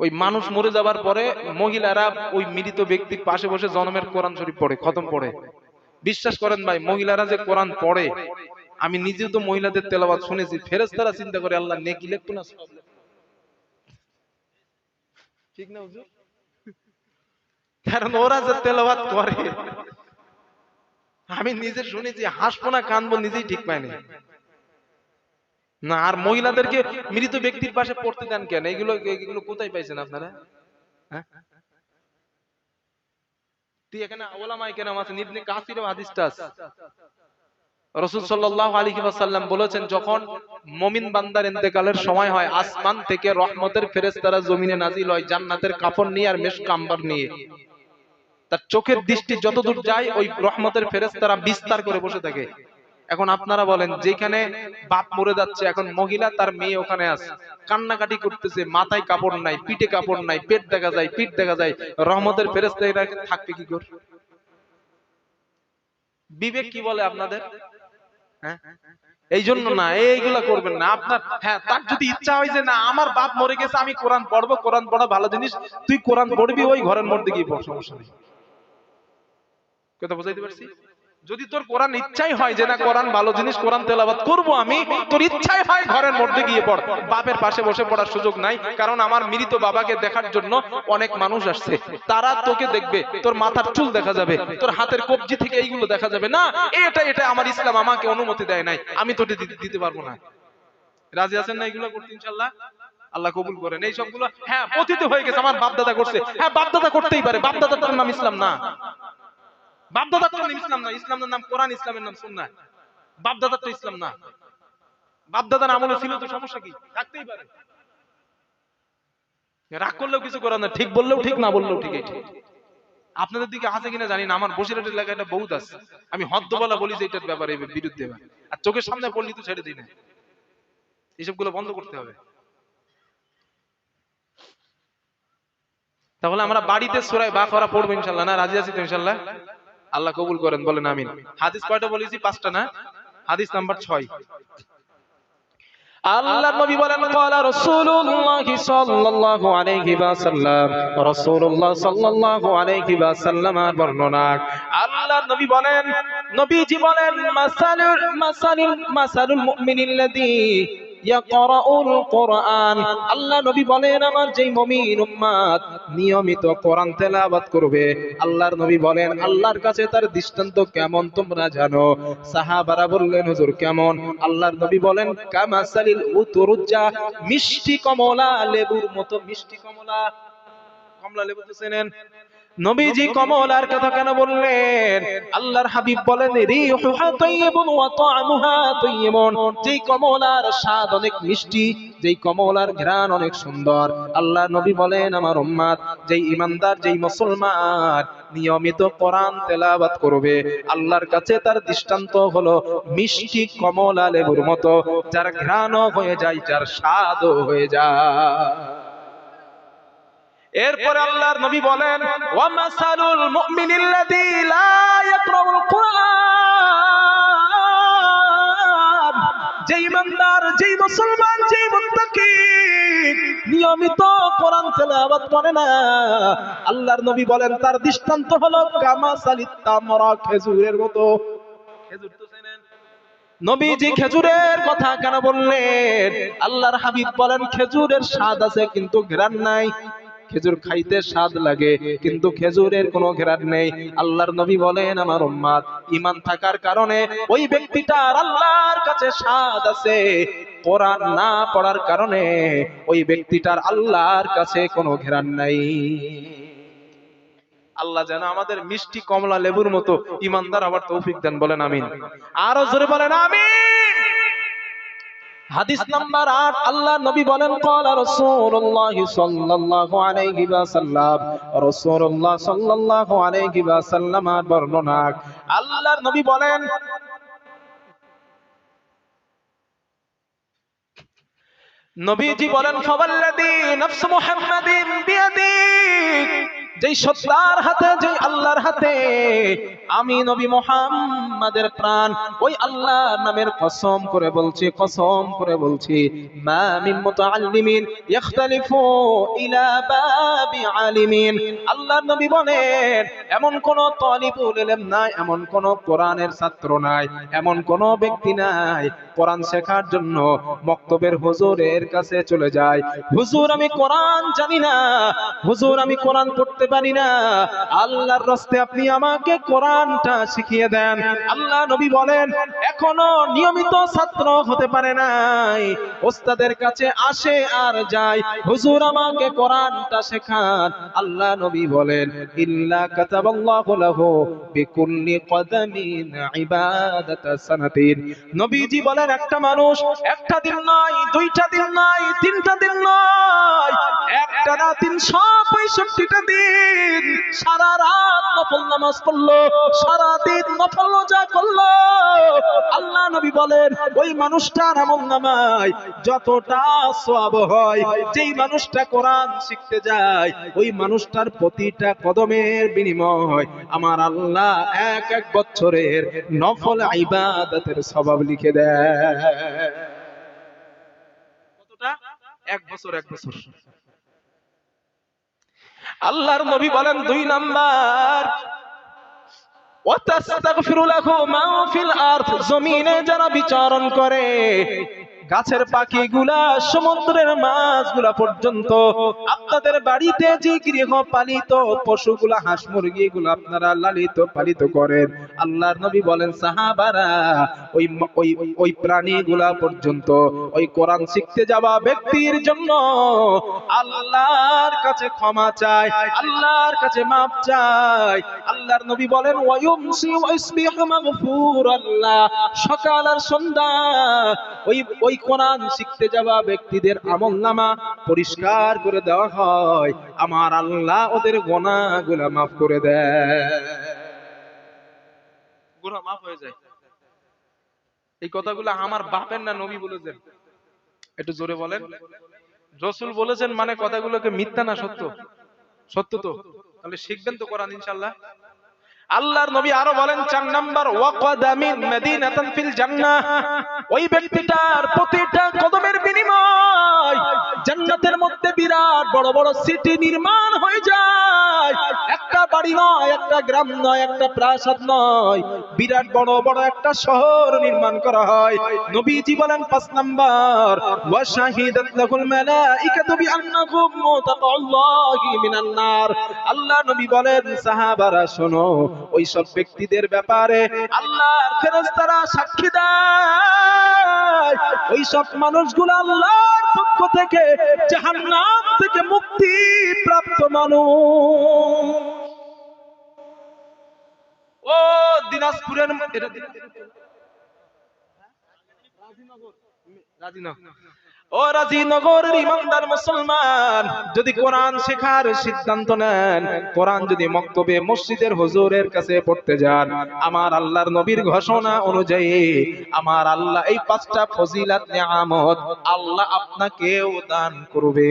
ওই মানুষ মরে যাবার পরে মহিলারা ওই মৃত ব্যক্তির পাশে বসে জন্মের কোরআন শরীফ পড়ে খতম পড়ে। বিশ্বাস করেন ভাই মহিলারা যে কোরআন পড়ে আমি নিজেও তো মহিলাদের তেলাবাদ শুনেছি ফেরেস্তারা চিন্তা করে আল্লাহ নেকি লিখতো না ঠিক না হুজুর? কারণ ওরা যে তেলাবাদ করে আমি নিজে শুনেছি হাসবো না কানবো নিজেই ঠিক পাইনি না, আর মহিলাদেরকে মৃত ব্যক্তির পাশে পড়তে দেন কেন? এগুলো এগুলো কোথায় পাইছেন আপনারা? হ্যাঁ? যখন মুমিন বান্দার ইন্তেকালের সময় হয় থেকে রহমতের হয়, জান্নাতের কাপড় নিয়ে আর আম্বার নিয়ে। তার চোখের দৃষ্টি যতদূর যায়, ওই রহমতের ফেরেশতারা বিস্তার করে বসে থাকে। এখন আপনারা বলেন, যেখানে বাপ মরে যাচ্ছে, এখন মহিলা তার মেয়ে ওখানে আছে। কান্নাকাটি করতেছে, মাথায় কাপড় নাই, পিঠে কাপড় নাই, পেট দেখা যায়, পিঠ দেখা যায়। রহমতের ফেরেস্তা থাকবে কি করে? বিবেক কি বলে আপনাদের? হ্যাঁ? এই জন্য না, এইগুলা করবেন না। আপনার হ্যাঁ তার যদি ইচ্ছা হয় যে না, আমার বাপ মরে গেছে, আমি কোরআন পড়ব, কোরআন পড়া ভালো জিনিস, তুই কোরআন পড়বি, ওই ঘরের মধ্যে গিয়ে সমস্যা নেই। কথা বুঝাইতে পারছি? যদি তোর কোরআন ইচ্ছাই হয় যে না কোরআন ভালো জিনিস কোরআন তেলাবাদ করব আমি তোর ইচ্ছাই হয় ঘরের মধ্যে গিয়ে পড়। বাপের পাশে বসে পড়ার সুযোগ নাই কারণ আমার মৃত বাবাকে দেখার জন্য অনেক মানুষ আসছে। তারা তোকে দেখবে তোর মাথার চুল দেখা যাবে তোর হাতের কবজি থেকে এইগুলো দেখা যাবে। না এটা এটা আমার ইসলাম আমাকে অনুমতি দেয় নাই আমি তোকে দিতে- পারব না। রাজি আছেন না এগুলো করতে ইনশাল্লাহ আল্লাহ কবুল করেন। এই সবগুলো হ্যাঁ পতিত হয়ে গেছে আমার বাপ দাদা করছে। হ্যাঁ বাপ দাদা করতেই পারে বাপ দাদাটার নাম ইসলাম না। বাপদাদা তো নাম ইসলাম না ইসলামের নাম কোরআন ইসলামের নাম সুন্না বাপদাদা তো ইসলাম না। বাপদাদার আমলে ছিল তো সমস্যা কি? থাকতেই পারে। রাগ করলেও কিছু করার না ঠিক বললেও ঠিক না বললেও ঠিক ঠিক। আপনাদের দিকে আছে কিনা জানি না আমার বসিরহাটের এলাকায় একটা বহুত আছে। আমি হদ্দবলা বলি যে এটার ব্যাপারে বিরুদ্ধে আর চোখের সামনে পড়লি তো ছেড়ে দিই না। এসবগুলো বন্ধ করতে হবে। তাহলে আমরা বাড়িতে সুরায় বা করা পড়ব ইনশাল্লাহ না? রাজি আছি তো ইনশাল্লাহ? আল্লাহ কবুল করেন, বলেন আমিন। হাদিস কয়টা বলেছি? পাঁচটা না? হাদিস নাম্বার ছয়। আল্লাহ বর্ণনা আল্লাহ নবী বলেন আল্লাহর কাছে তার দৃষ্টান্ত কেমন তোমরা জানো? সাহাবারা বললেন কেমন? আল্লাহর নবী বলেন, কামাসালিল মিষ্টি কমলা লেবুর মতো, মিষ্টি কমলা কমলা লেবু তো চেনেন? নবীজি কমলার কথা কেন বললেন? আল্লাহর হাবিব বলেন রিহুহা তাইয়িবুন ওয়া তা'মুহা যেই কমলার স্বাদ অনেক মিষ্টি যেই কমলার ঘ্রাণ অনেক সুন্দর। আল্লাহ নবী বলেন আমার উম্মাদ যেই ইমানদার যেই মুসলমান নিয়মিত কোরআন তেলাওয়াত করবে। আল্লাহর কাছে তার দৃষ্টান্ত হলো মিষ্টি কমলা লেবুর মতো যার ঘ্রাণও হয়ে যায় যার স্বাদও হয়ে যায়। এরপরে আল্লাহর নবী বলেন ওয়া মাসালুল মুমিনিল্লাযী লা ইয়াকরাউল কুরআন। যেই ইমানদার, যেই মুসলমান, যেই মুত্তাকি নিয়মিত কোরআন তেলাওয়াত করে না। আল্লাহর নবী বলেন, তার দৃষ্টান্ত হলো কামাসালিত তামরা খেজুরের মতো। খেজুর তো চেনেন? নবীজি খেজুরের কথা কেন বললেন? আল্লাহর হাবিব বলেন, খেজুরের স্বাদ আছে, কিন্তু ঘ্রাণ নাই। খেজুর খাইতে স্বাদ লাগে, কিন্তু খেজুরের কোনো ঘ্রাণ নেই। আল্লাহর নবী বলেন, আমার উম্মাদ, ঈমান থাকার কারণে ওই ব্যক্তিটার আল্লাহর কাছে স্বাদ আছে। কোরআন না পড়ার কারণে ওই ব্যক্তিটার আল্লাহর কাছে কোনো ঘ্রাণ নাই। আল্লাহ যেন আমাদের মিষ্টি কমলা লেবুর মতো ইমানদার আবার তৌফিক দেন, বলেন আমিন। আরও জোরে বলেন, আমিন। হাদিস নাম্বার 8 আল্লাহ নবী বলেন ক্বালা রাসূলুল্লাহ সাল্লাল্লাহু আলাইহি ওয়াসাল্লাম রাসূলুল্লাহ সাল্লাল্লাহু আলাইহি ওয়াসাল্লাম বর্ণনা আল্লাহর নবী বলেন নবীজি বলেন ফাওয়াল্লাযী নাফসু মুহাম্মাদিন বিয়াদিক যেই সত্তার হাতে যেই আল্লাহর হাতে আমি নবী মোহাম্মদের প্রাণ। ওই আল্লাহর নামের কসম করে বলছি, কসম করে বলছি আল্লাহর নবী বলেন, এমন কোন নাই, এমন কোন কোরআনের ছাত্র নাই, এমন কোন ব্যক্তি নাই, কোরআন শেখার জন্য মক্তবের হুজুরের কাছে চলে যায়। হুজুর, আমি কোরআন জানি না। হুজুর, আমি কোরআন পড়তে পারি না। আল্লাহর রাস্তে আপনি আমাকে কোরআনটা শিখিয়ে দেন। আল্লাহ নবী বলেন, এখনও নিয়মিত ছাত্র হতে পারে নাই। ওস্তাদের কাছে আসে আর যায়। হুজুর আমাকে কোরআনটা শেখান। আল্লাহ নবী বলেন, ইল্লা কাতাবাল্লাহু লাহু বিকুল্লি সানাতিন। নবীজি বলেন, একটা মানুষ একটা দিন নয়, দুইটা দিন নয়, তিনটা দিন নয়, একটা না তিনশো দিন সারা রাত নফল নামাজ পড়ল। সারা দিন নফল রোজা করল। আল্লাহ নবী বলেন, ওই মানুষটার নামায়, যতটা সওয়াব হয়, যেই মানুষটা কোরআন শিখতে যায়, ওই মানুষটার প্রতিটা কদমের বিনিময় আমার আল্লাহ এক এক বছরের নফল ইবাদতের স্বভাব লিখে দেয়। আল্লাহর নবী বলেন, দুই নাম্বার ওয়াতাস্তাগফিরু লাহু মা ফিল আরদ জমিনে যারা বিচরণ করে গাছের পাখিগুলা, সমুদ্রের মাছগুলা পর্যন্ত। আপনাদের বাড়িতে যে গৃহপালিত পশুগুলা, হাঁস মুরগিগুলো আপনারা লালিত পালিত করেন। আল্লাহর নবী বলেন, সাহাবারা, ওই ওই ওই প্রাণীগুলা পর্যন্ত, ওই কোরআন শিখতে যাওয়া ব্যক্তির জন্য আল্লাহর কাছে ক্ষমা চায় আল্লাহর কাছে মাপ চায় আল্লাহর নবী বলেন, ওয়ায়ুমসি ওয়াইসবিহু মাগফুরাল্লাহ। সকাল আর সন্ধ্যা, ওই ওই কোরআন শিখতে যাওয়া ব্যক্তিদের আমলনামা পরিষ্কার করে দেওয়া হয়। আমার আল্লাহ ওদের গোনাগুলা মাফ করে দেয়। মাফ হয়ে যায়। এই কথাগুলো আমার বাপের না নবী বলেছেন। একটু জোরে বলেন। রসুল বলেছেন মানে কথাগুলোকে মিথ্যা না সত্য? সত্য তো? তাহলে শিখবেন তো কোরআন, ইনশাআল্লাহ। আল্লাহর নবী আরও বলেন, চার নাম্বার ওয়াকাদামিন মাদিনাতান ফিল জান্নাহ। ওই ব্যক্তিটার প্রতিটা কদমের বিনিময় জান্নাতের মধ্যে বিরাট বড় বড় সিটি নির্মাণ হয়ে যায়। বাড়ি নয়, একটা গ্রাম নয়, একটা প্রাসাদ নয়। বিরাট বড় বড় একটা শহর নির্মাণ করা হয়। নবীজি বলেন পাঁচ নাম্বার আল্লাহ নবী বলেন, সাহাবারা শোনো, ওই সব ব্যক্তিদের ব্যাপারে আল্লাহর ফেরেশতারা সাক্ষী দেয়। ওই সব মানুষগুলো আল্লাহর পক্ষ থেকে জাহান্নাম থেকে মুক্তি প্রাপ্ত মানুষ। ও দিনাজপুরের ও রাজিনগরের ইমানদার মুসলমান যদি কোরআন শেখার সিদ্ধান্ত নেন কোরআন যদি মক্তবে মসজিদের হুজুরের কাছে পড়তে যান আমার আল্লাহর নবীর ঘোষণা অনুযায়ী আমার আল্লাহ এই পাঁচটা ফজিলাত নিয়ামত আল্লাহ আপনাকেও দান করবে।